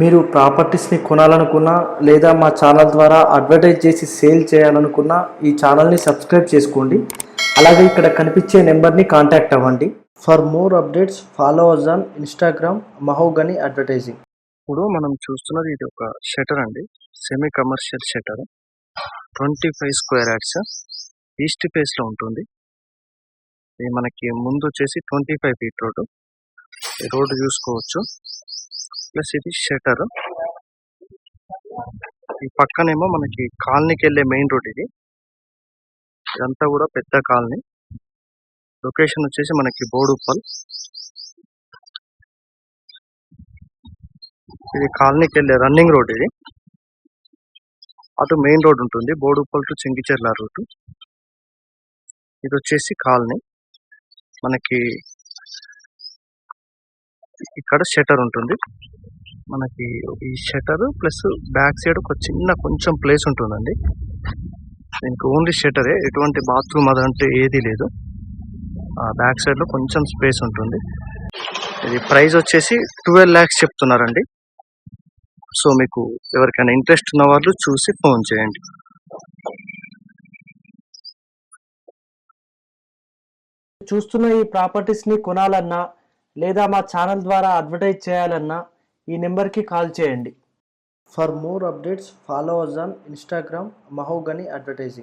మీరు ప్రాపర్టీస్ని కొనాలనుకున్నా లేదా మా ఛానల్ ద్వారా అడ్వర్టైజ్ చేసి సేల్ చేయాలనుకున్నా ఈ ఛానల్ని సబ్స్క్రైబ్ చేసుకోండి. అలాగే ఇక్కడ కనిపించే నెంబర్ని కాంటాక్ట్ అవ్వండి. For more updates follow us on Instagram Mahogany advertising. ఇప్పుడు మనం చూస్తున్నది ఇది ఒక షటర్ అండి. Semi commercial shutter. Twenty five square yards. East ఫేస్లో ఉంటుంది. ఇది మనకి ముందు వచ్చేసి ట్వంటీ ఫైవ్ ఫీట్ రోడ్ ఈ రోడ్డు చూసుకోవచ్చు. ప్లస్ ఇది షటర్ ఈ పక్కనేమో మనకి కాలనీకి వెళ్ళే మెయిన్ రోడ్ ఇది. ఇదంతా కూడా పెద్ద కాలనీ. లొకేషన్ వచ్చేసి మనకి బోడుప్పల్. ఇది కాలనీకి వెళ్ళే రన్నింగ్ రోడ్ ఇది. అటు మెయిన్ రోడ్ ఉంటుంది. Boduppal to Chengicherla route. ఇది వచ్చేసి కాలనీ. మనకి ఇక్కడ షటర్ ఉంటుంది. మనకి ఈ షటర్ ప్లస్ బ్యాక్ సైడ్ ఒక చిన్న కొంచెం ప్లేస్ ఉంటుందండి. దీనికి ఓన్లీ షటరే ఎటువంటి బాత్రూమ్ అదంటే ఏది లేదు. ఆ బ్యాక్ సైడ్లో కొంచెం స్పేస్ ఉంటుంది. ఇది ప్రైస్ వచ్చేసి ట్వెల్వ్ ల్యాక్స్ చెప్తున్నారండి. సో మీకు ఎవరికైనా ఇంట్రెస్ట్ ఉన్న వాళ్ళు చూసి ఫోన్ చేయండి. చూస్తున్న ఈ ప్రాపర్టీస్ని కొనాలన్నా లేదా మా ఛానల్ ద్వారా అడ్వర్టైజ్ చేయాలన్నా ఈ నెంబర్కి కాల్ చేయండి. For more updates follow us on Instagram Mahogany advertising.